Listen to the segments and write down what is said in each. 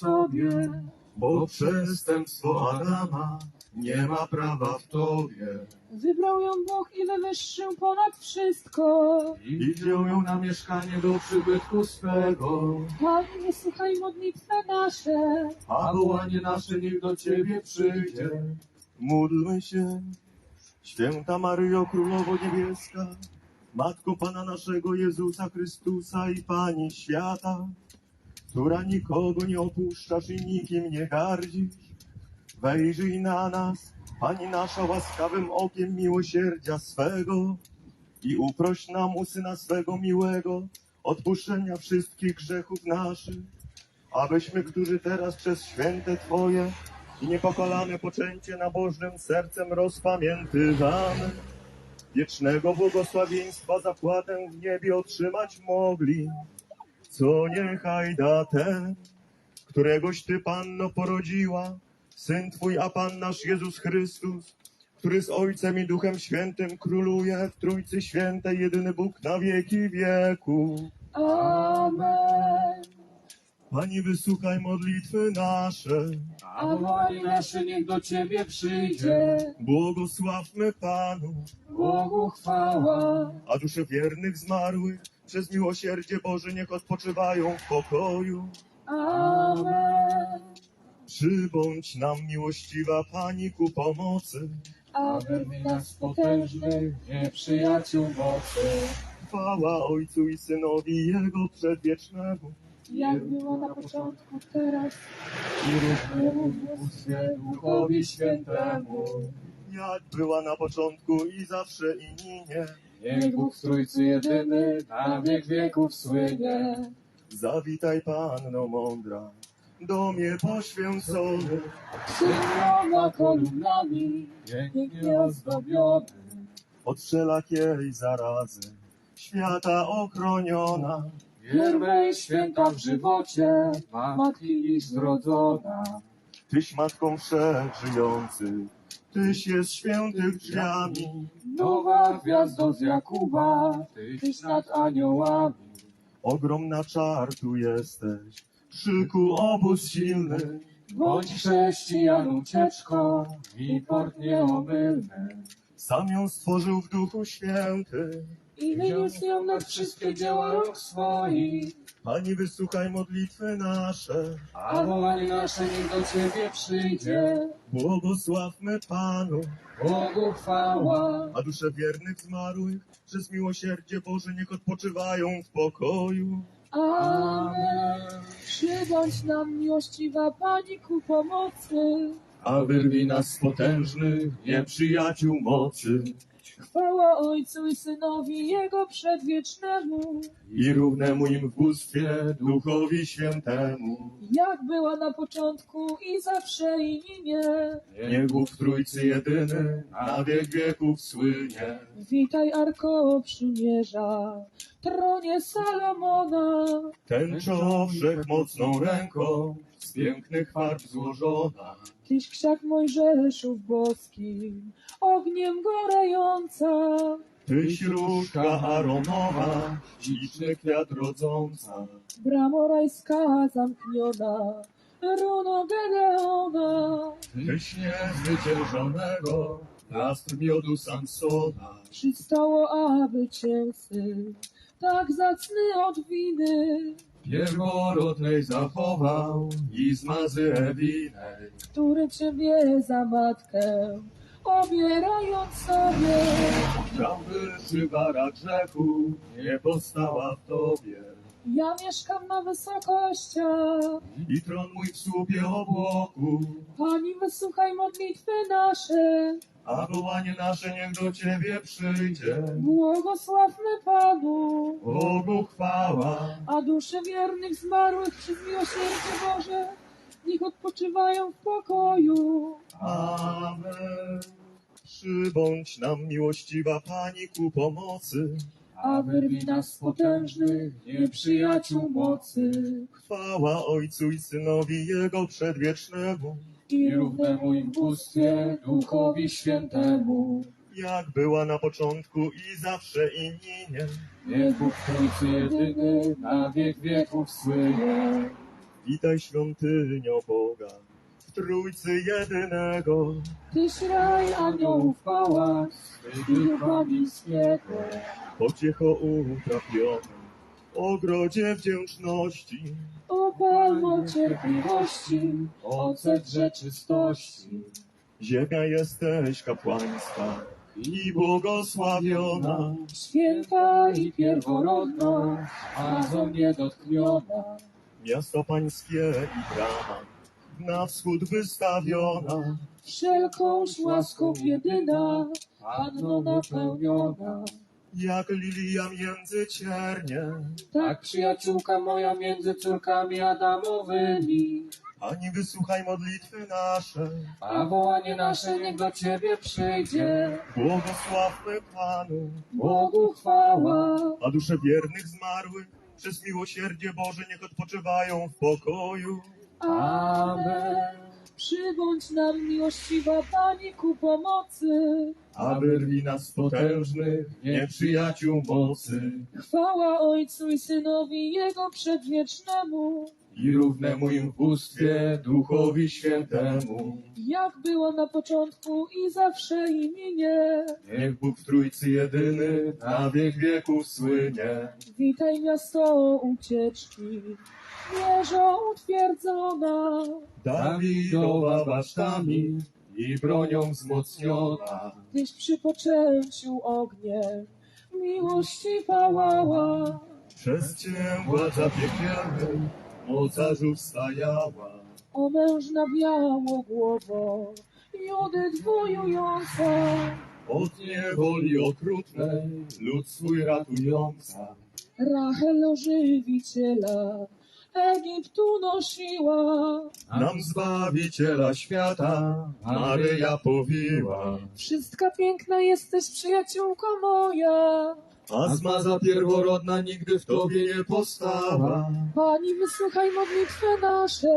Tobie. Bo przestępstwo Adama nie ma prawa w Tobie. Wybrał ją Bóg i wywyższył ponad wszystko. I wziął ją na mieszkanie do przybytku swego. Panie, wysłuchaj modlitwy nasze. A wołanie nasze niech do Ciebie przyjdzie. Módlmy się, święta Maryjo Królowo Niebieska, Matko Pana naszego Jezusa Chrystusa i Pani świata, która nikogo nie opuszczasz i nikim nie gardzisz. Wejrzyj na nas, Pani nasza łaskawym okiem miłosierdzia swego i uproś nam u Syna swego miłego odpuszczenia wszystkich grzechów naszych abyśmy, którzy teraz przez święte Twoje i niepokalane poczęcie nabożnym sercem rozpamiętywamy, wiecznego błogosławieństwa zapłatę w niebie otrzymać mogli, co niechaj da ten, któregoś Ty, Panno, porodziła, Syn Twój, a Pan nasz Jezus Chrystus, który z Ojcem i Duchem Świętym króluje w Trójcy Świętej, jedyny Bóg na wieki wieku. Amen. Pani, wysłuchaj modlitwy nasze. A wołanie nasze niech do Ciebie przyjdzie. Błogosławmy Panu, Bogu chwała. a dusze wiernych zmarłych przez miłosierdzie Boże niech odpoczywają w pokoju. Amen. Przybądź nam miłościwa Pani ku pomocy. Aby nas potężnych nieprzyjaciół mocy. Chwała Ojcu i Synowi Jego przedwiecznemu. Jak było na początku, teraz I równemu w bóstwie Duchowi Świętemu. jak była na początku i zawsze i ninie. Niech Bóg w Trójcy jedyny na wiek wieków słynie. Zawitaj Panno mądra, domie poświęcony. Syniona kolumnami, pięknie ozdobiony. od wszelakiej zarazy, świata ochroniona. Wiernej święta w żywocie, matki zrodzona. Tyś matką wszechżyjących, Tyś jest świętych drzwiami, Nowa gwiazdo z Jakuba, Tyś nad aniołami. ogromna czar tu jesteś, szyku obóz silny, Bądź chrześcijan ucieczką i port nieomylny. sam ją stworzył w Duchu Święty. I wyniósł ją nad wszystkie dzieła rąk swoich. Pani, wysłuchaj modlitwy nasze, A wołanie nasze niech do Ciebie przyjdzie. błogosławmy Panu, Bogu chwała. a dusze wiernych zmarłych przez miłosierdzie Boże niech odpoczywają w pokoju. Amen. Przybądź nam miłościwa Pani ku pomocy. A wyrwij nas z potężnych nieprzyjaciół mocy Chwała Ojcu i Synowi Jego przedwiecznemu. i równemu im w bóstwie Duchowi Świętemu. Jak była na początku i zawsze i ninie. Niech Bóg w Trójcy jedyny na wiek wieków słynie. Witaj Arko Przymierza, tronie Salomona. Tęczo wszechmocną ręką z pięknych farb złożona. Tyś krzak Mojżeszów boskim, ogniem gorejąca. Tyś różka aromowa, śliczny kwiat rodząca. Bramo rajska zamkniona, runo Gedeona. Tyś niezwyciężonego, plastr miodu Samsona. Przystało, aby cię syn, tak zacny od winy, Pierworodnej zachował i zmazy Ewinej. który ciebie za matkę, obierając sobie. Chciałby przywara grzechu, nie postała w tobie. Ja mieszkam na wysokościach, I tron mój w słupie obłoku, Pani wysłuchaj modlitwy nasze, a wołanie nasze niech do ciebie przyjdzie. błogosławmy Panu, Bogu chwała, a dusze wiernych zmarłych przez miłosierdzie Boże, niech odpoczywają w pokoju. Amen. Przybądź nam miłościwa Pani ku pomocy. A wyrwij nas z potężnych nieprzyjaciół mocy Chwała Ojcu i Synowi Jego przedwiecznemu, i równemu im bóstwie Duchowi Świętemu. jak była na początku i zawsze i ninie. Niech Bóg w Trójcy jedyny na wiek wieków słynie. Witaj świątynio Boga, w Trójcy jedynego. Tyś raj aniołów pałac, i ducha niskiego. Pociecho utrapiony, ogrodzie wdzięczności. O palmo cierpliwości, ocet rzeczystości. Ziemia jesteś kapłaństwa i błogosławiona. Święta i pierworodna, azą niedotkniona. Miasto pańskie i brama, na wschód wystawiona. Wszelkąż łaską jedyna, Panno napełniona. Jak lilia między ciernie, Tak przyjaciółka moja między córkami Adamowymi. Pani wysłuchaj modlitwy nasze. A wołanie nasze niech do Ciebie przyjdzie. Błogosławmy Panu, Bogu chwała. a dusze wiernych zmarłych przez miłosierdzie Boże niech odpoczywają w pokoju. Amen. Przybądź nam miłościwa Pani ku pomocy. Aby rwi nas potężnych, nieprzyjaciół mocy Chwała Ojcu i Synowi Jego przedwiecznemu. I równemu im w bóstwie Duchowi Świętemu. Jak było na początku i zawsze i minie. Niech Bóg w Trójcy jedyny na wiek wieków słynie. Witaj miasto ucieczki, wieżo utwierdzona. Dawidowa basztami i bronią wzmocniona. Tyś przy poczęciu ogniem miłości pałała. Przez Cię władza piekielnej mocarzów stajała. O mężna biało głowo, Judy dwojująca. Od niewoli okrutnej lud swój ratująca. Rachel ożywiciela Egiptu nosiła. Nam Zbawiciela świata Maryja powiła. Wszystka piękna jesteś przyjaciółko moja. A zmaza pierworodna nigdy w Tobie nie powstała. Pani wysłuchaj modlitwy nasze.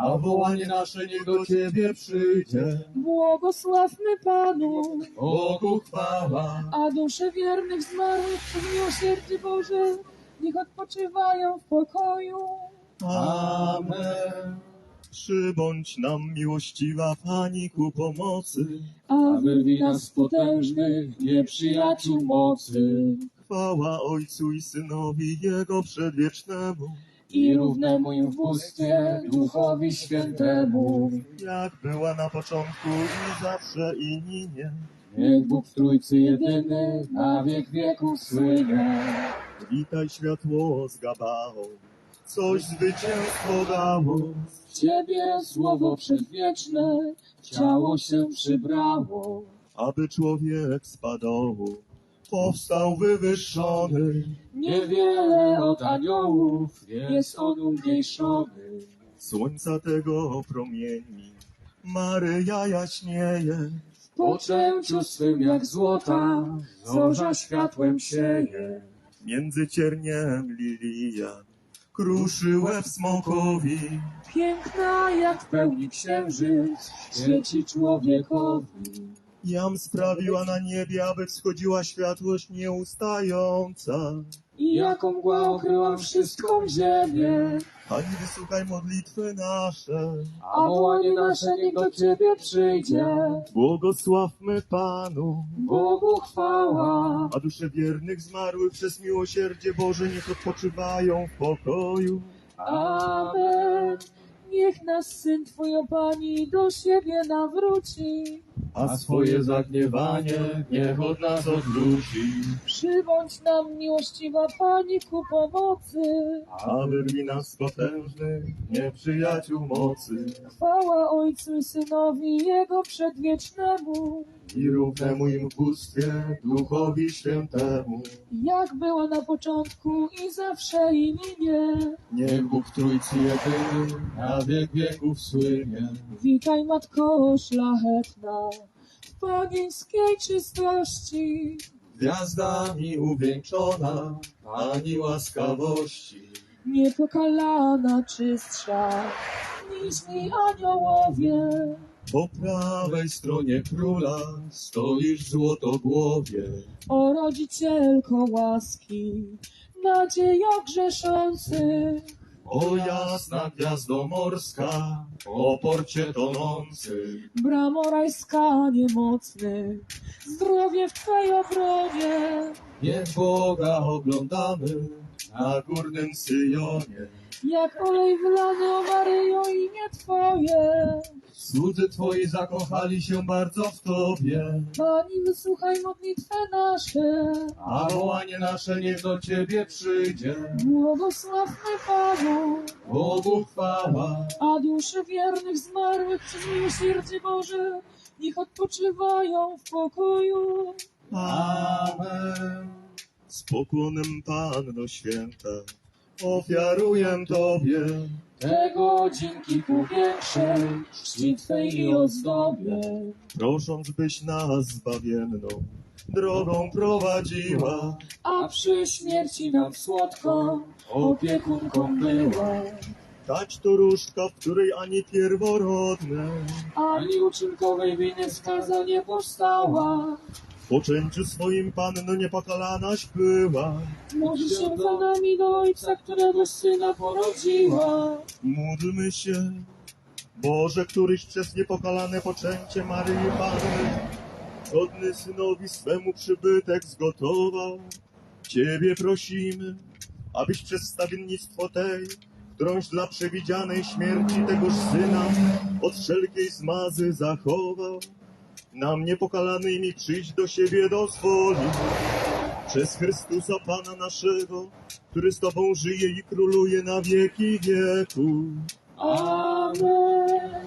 A wołanie nasze niech do Ciebie przyjdzie. Błogosławmy Panu. Bogu chwała. A dusze wiernych zmarłych przez miłosierdzie Boże niech odpoczywają w pokoju. Amen. Przybądź nam miłościwa Pani ku pomocy. A wyrwij nas z potężnych nieprzyjaciół mocy. Chwała Ojcu i Synowi Jego przedwiecznemu. I równemu im w bóstwie Duchowi Świętemu. Jak była na początku i zawsze i ninie. Niech Bóg w Trójcy jedyny na wiek wieków słynie. Witaj światło z Gabaą. Coś zwycięstwo dało. Ciebie słowo przedwieczne ciało się przybrało. aby człowiek z padołu powstał wywyższony. Niewiele od aniołów jest on umniejszony. Słońca tego promieni Maryja jaśnieje. W poczęciu swym jak złota zorza światłem sieje. Między cierniem lilia kruszy łeb smokowi. Piękna jak w pełni księżyc świeci człowiekowi. Jam sprawiła na niebie, aby wschodziła światłość nieustająca. I jaką mgła okryła wszystką ziemię. Pani wysłuchaj modlitwy nasze. A wołanie nasze niech do Ciebie przyjdzie. Błogosławmy Panu. Bogu chwała. A dusze wiernych zmarłych przez miłosierdzie Boże niech odpoczywają w pokoju. Amen. Niech nas Syn Twój, o Pani, do siebie nawróci. A swoje zagniewanie niech od nas odwróci. Przybądź nam miłościwa Pani ku pomocy. A wyrwi nas z potężnych nieprzyjaciół mocy. Chwała Ojcu i Synowi Jego przedwiecznemu. I równemu im w bóstwie Duchowi Świętemu. Jak było na początku i zawsze i minie. Niech Bóg Trójcy jedyny na wiek wieków słynie. Witaj Matko szlachetna w panieńskiej czystości. Gwiazdami uwieńczona Pani łaskawości. Niepokalana czystsza niż mi aniołowie. Po prawej stronie króla stoisz w złotogłowie. O rodzicielko łaski, nadziejo grzeszących. O jasna gwiazdo morska, o porcie tonący, Bramo rajska niemocny, zdrowie w Twej obronie. niech Boga oglądamy na górnym Syjonie. Jak olej wylany o Maryjo imię Twoje. Słudzy Twoi zakochali się bardzo w Tobie, Pani wysłuchaj modlitwę nasze. a wołanie nasze niech do Ciebie przyjdzie. Błogosławmy Panu, Bogu chwała, a dusze wiernych zmarłych przez miłosierdzie Boże, niech odpoczywają w pokoju. Amen. Z pokłonem Panno Święta ofiaruję Tobie. Tego dzięki ku większej czci Twej i ozdobie. prosząc byś nas zbawienną drogą prowadziła. A przy śmierci nam słodką opiekunką była. Dać to różdżka, w której ani pierworodne, Ani uczynkowej winy skaza nie powstała. Poczęciu swoim Panno niepokalałaś była. Módl się za nami do Ojca, którego Syna porodziła. Módlmy się, Boże, któryś przez niepokalane poczęcie Maryi Panny, godny synowi swemu przybytek zgotował. Ciebie prosimy, abyś przez stawiennictwo tej, którąś dla przewidzianej śmierci tegoż syna od wszelkiej zmazy zachował. Nam niepokalanymi przyjść do siebie dozwolił. Przez Chrystusa Pana naszego, który z Tobą żyje i króluje na wieki wieku. Amen.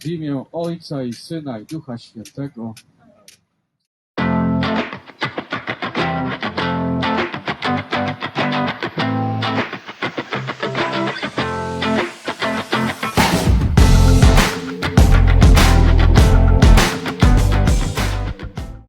W imię Ojca i Syna i Ducha Świętego.